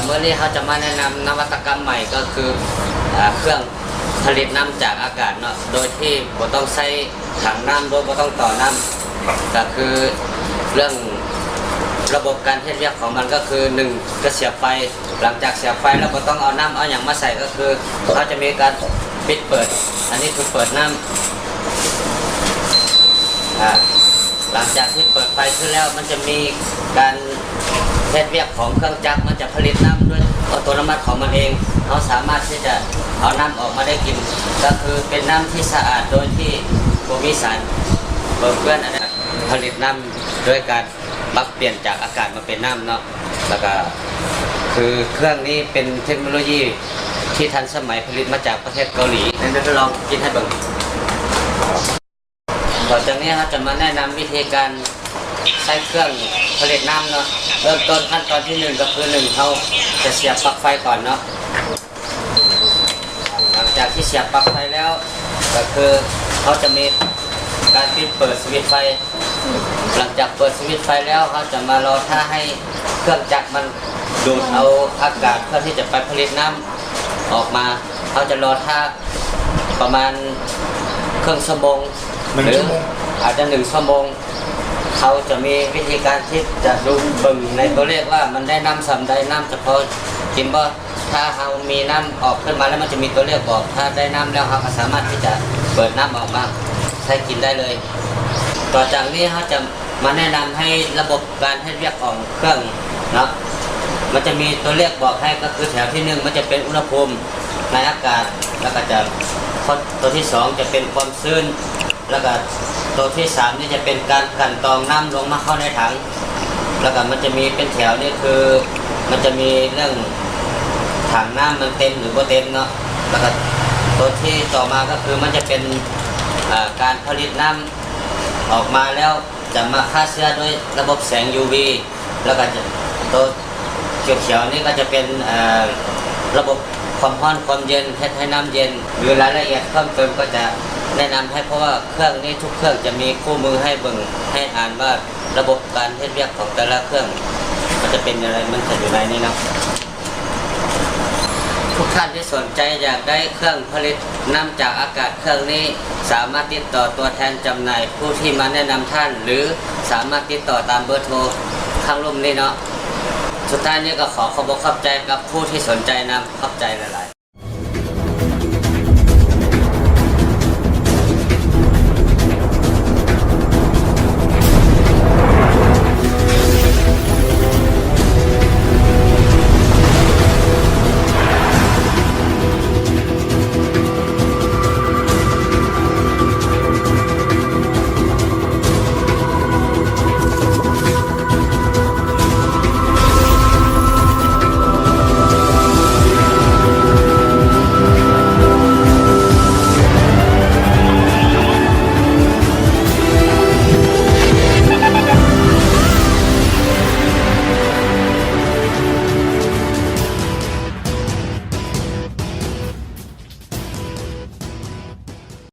เขาจะมาแนะนำนวัตกรรมใหม่ก็คืออเครื่องผลิตน้ำจากอากาศเนาะโดยที่บ่ต้องใช้ถังน้ำโดยบ่ต้องต่อน้ำก็คือเรื่องระบบการเทศเรียกของมันก็คือหนึ่งก็เสียบไฟหลังจากเสียบไฟแล้วก็ต้องเอาน้ำเอาอย่างมาใส่ก็คือเขาจะมีการปิดเปิด อันนี้คือเปิดน้ำอ่าหลังจากที่เปิดไฟขึ้นแล้วมันจะมีการ เทศเรียกของเครื่องจักรมันจะผลิตน้ำด้วยอัตโนมัติของมันเองเขาสามารถที่จะเอาน้ำออกมาได้กิน ก็คือเป็นน้ำที่สะอาดโดยที่บ่มีสารเบิ่เพื่อนอะไรผลิตน้ำด้วยการปรับเปลี่ยนจากอากาศมาเป็นน้ำเนาะแล้วก็คือเครื่องนี้เป็นเทคโนโลยีที่ทันสมัยผลิตมาจากประเทศเกาหลีเดี๋ยวจะลองกินให้เบิ่งต่อจากนี้เราจะมาแนะนำวิธีการ ใช้เครื่องผลิตน้ำเนาะเริ่มต้นขั้นตอนที่หนึ่งก็คือหนึ่งเขาจะเสียบปลั๊กไฟก่อนเนาะหลังจากที่เสียบปลั๊กไฟแล้ว ก็คือเขาจะมีการปิดเปิดสวิตช์ไฟ หลังจากเปิดสวิตช์ไฟแล้วเขาจะมารอท่าให้เครื่องจักรมันดูดเอาอากาศเพื่อที่จะไปผลิตน้ำออกมาเขาจะรอท่าประมาณครึ่งชั่วโมงหนึ่งรือชั่วโมงอาจจะหนึ่งชั่วโมง เขาจะมีวิธีการที่จะดูบิ่งในตัวเลขว่ามันได้น้ำสำได้น้ำเฉพาะกินบ่ถ้าเรามีน้ำออกขึ้นมาแล้วมันจะมีตัวเลขบอก ถ้าได้น้ำแล้วเราก็สามารถที่จะเปิดน้ำออกมาใช้กินได้เลย ต่อจากนี้เขาจะมาแนะนำให้ระบบการให้เรียกของเครื่องเนาะมันจะมีตัวเลขบอกให้ก็คือแถวที่หนึ่งมันจะเป็นอุณหภูมิในอากาศแล้วก็จะข้อตัวที่สองจะเป็นความชื้น แล้วก็ตัวที่สามนี่จะเป็นการกันกรองน้ำลงมาเข้าในถัง แล้วก็มันจะมีเป็นแถวนี่คือมันจะมีเรื่องถังน้ำมันเต็มหรือบ่าเต็มเนาะแล้วก็ตัวที่ต่อมาก็คือมันจะเป็นการผลิตน้ำออกมาแล้วจะมาฆ่าเชื้อด้วยระบบแสง UV แล้วก็ตัวเขียวๆนี่ก็จะเป็นระบบความร้อนความเย็นให้น้ำเย็นหรือรายละเอียดเพิ่มเติมก็จะ แนะนำให้เพราะว่าเครื่องนี้ทุกเครื่องจะมีคู่มือให้เบิ่งให้อ่านว่าระบบการเฮ็ดเรียกของแต่ละเครื่อง มันจะเป็นอะไรมันจะอยู่ในนี้เนาะทุกท่านที่สนใจอยากได้เครื่องผลิตน้ำจากอากาศเครื่องนี้ สามารถติดต่อตัวแทนจำหน่ายผู้ที่มาแนะนำท่าน หรือสามารถติดต่อตามเบอร์โทรข้างรูปนี้เนาะสุดท้ายนี้ก็ขอขอบคุณขอบใจกับผู้ที่สนใจนำขอบใจหลาย ๆ